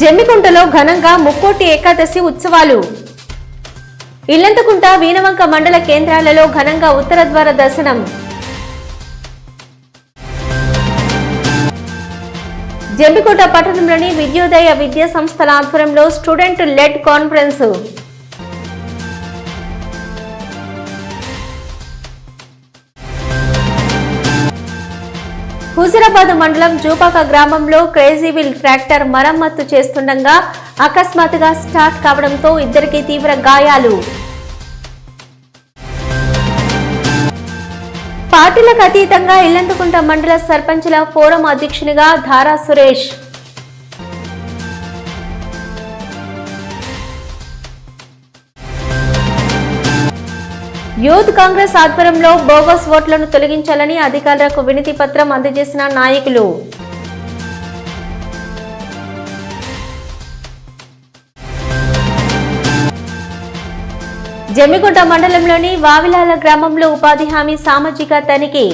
జమ్మికుంటలో ఘనంగా ముక్కోటి ఏకాదశి ఉత్సవాలు. ఇల్లంతకుంట వీనవంక మండల కేంద్రాలలో ఘనంగా ఉత్తర ద్వార దర్శనం. జమ్మికుంట పట్టణంలోని విద్యోదయ విద్యా సంస్థల ఆధ్వర్యంలో స్టూడెంట్ లెడ్ కాన్ఫరెన్స్. హుజురాబాద్ మండలం జూపాక గ్రామంలో క్రేజీవిల్ ట్రాక్టర్ మరమ్మత్తు చేస్తుండగా అకస్మాత్తుగా స్టార్ట్ కావడంతో ఇద్దరికి తీవ్ర గాయాలు. పార్టీలకు అతీతంగా ఇల్లందుకుంట మండల సర్పంచ్ల ఫోరం అధ్యక్షునిగా ధారా సురేష్. యూత్ కాంగ్రెస్ ఆధ్వర్యంలో బోగస్ ఓట్లను తొలగించాలని అధికారులకు వినతి పత్రం అందజేసిన నాయకులు. జమిగుంట మండలంలోని వావిలాల గ్రామంలో ఉపాధి హామీ సామాజిక తనిఖీ.